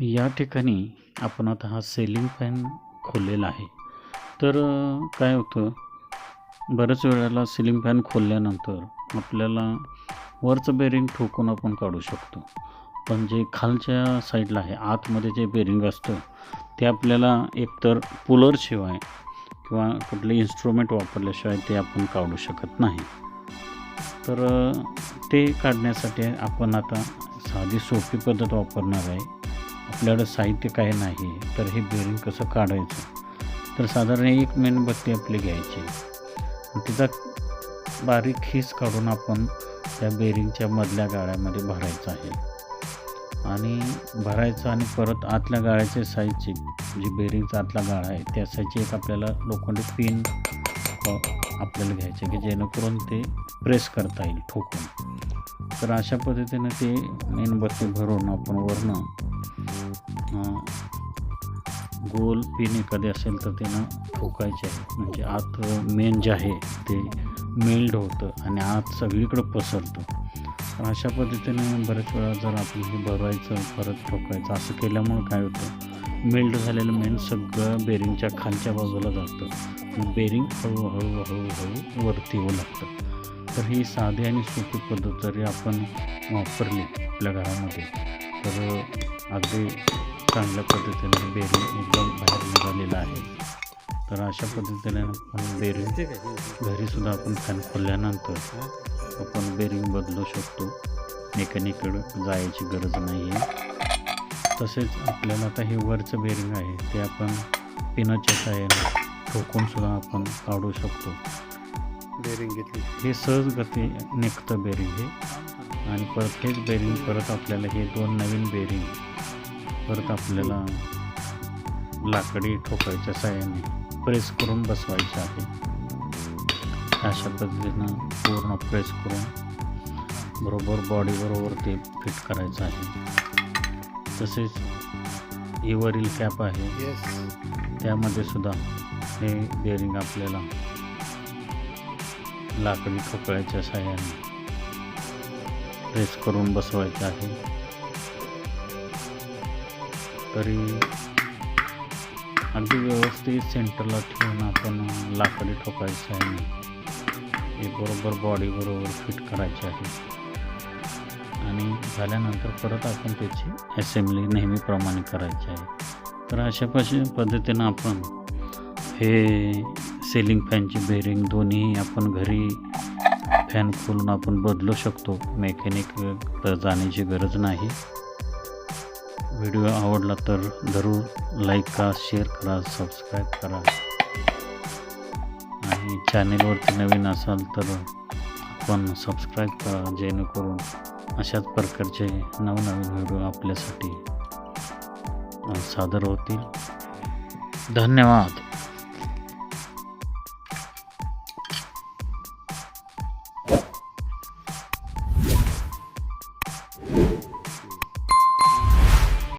या ठिकाणी आपण आता हा सेलिंग फॅन खोललेला आहे. तर काय होतं? बऱ्याच वेळेला सिलिंग फॅन खोलल्यानंतर आपल्याला वरचं बेरिंग ठोकून आपण काढू शकतो. पण जे खालच्या साईडला आहे आतमध्ये जे बेरिंग असतं ते आपल्याला एकतर पुलरशिवाय किंवा कुठले इन्स्ट्रुमेंट वापरल्याशिवाय ते आपण काढू शकत नाही. तर ते काढण्यासाठी आपण आता साधी सोपी पद्धत वापरणार आहे. आपल्याकडं साहित्य काय नाही तर हे बेरिंग कसं काढायचं? तर साधारण एक मेणबत्ती आपली घ्यायची. तिचा बारीक खीस काढून आपण त्या बेरिंगच्या मधल्या गाळ्यामध्ये भरायचं आहे. आणि भरायचं आणि परत आतल्या गाळ्याचे साईजची जी बेरिंगचा आतला गाळा आहे त्या साईजची एक आपल्याला लोखंडी पिन आपल्याला घ्यायचे की जेणेकरून ते प्रेस करता येईल ठोकून. तर अशा पद्धतीनं ते मेणबत्ती भरून आपण वरनं गोल पिन एखादी असेल तर त्यानं ठोकायचे. आहे म्हणजे आत मेन जे आहे ते मेल्ड होतं आणि आत सगळीकडं पसरतं. तर अशा पद्धतीने बऱ्याच वेळा जर आपण हे भरवायचं परत ठोकायचं असं केल्यामुळं काय होतं? मेल्ड झालेलं मेन सगळं बेरिंगच्या खालच्या बाजूला जातं. बेरिंग हळूहळू हळूहळू वरती येऊ लागतं. तर ही साधी आणि सोपी पद्धत जरी आपण वापरली आपल्या घरामध्ये तर अगदी चांगल्या पद्धतीने बेरिंग एकदम बाहेर निघालेलं आहे. तर अशा पद्धतीने आपण बेरिंग घरीसुद्धा आपण फॅन खोलल्यानंतर आपण बेरिंग बदलू शकतो. मेकॅनिकडं जायची गरज नाही आहे तसेच आपल्याला आता हे वरचं बेरिंग आहे ते आपण पिनाच्या साहाय्याने ठोकूनसुद्धा आपण काढू शकतो. बेरिंग घेतली. हे सहज गती निघतं बेरिंग हे. आणि परत हेच बेरिंग परत आपल्याला हे दोन नवीन बेरिंग परत आपल्याला लाकडी ठोकायच्या साहाय्याने प्रेस करून बसवायचे आहे. अशा पद्धतीनं पूर्ण प्रेस करून बरोबर बॉडीबरोबर ते फिट करायचं आहे. तसेच ही वरील कॅप आहे. येस त्यामध्ये सुद्धा हे बेरिंग आपल्याला लाकडी ठोकळ्याच्या साह्याने प्रेस करून बसवायचं आहे. तरी अगदी व्यवस्थित सेंटरला ठेवून आपण लाकडी ठोकायचं आहे हे बरोबर बॉडी बरोबर फिट करायचे आहे. आणि झाल्यानंतर परत आपण त्याची असेंब्ली नेहमीप्रमाणे करायची आहे. तर अशा पश पद्धतीनं आपण हे सेलिंग फॅनची बेरिंग दोन्ही आपण घरी फॅन खोलून आपण बदलू शकतो. मेकॅनिक जाण्याची गरज नाही. व्हिडिओ आवडला तर जरूर लाईक करा शेअर करा सबस्क्राईब करा. आणि चॅनेलवरती नवीन असाल तर आपण सबस्क्राईब करा जेणेकरून अशाच प्रकारचे नवनवीन व्हिडिओ आपल्यासाठी सादर होतील. धन्यवाद.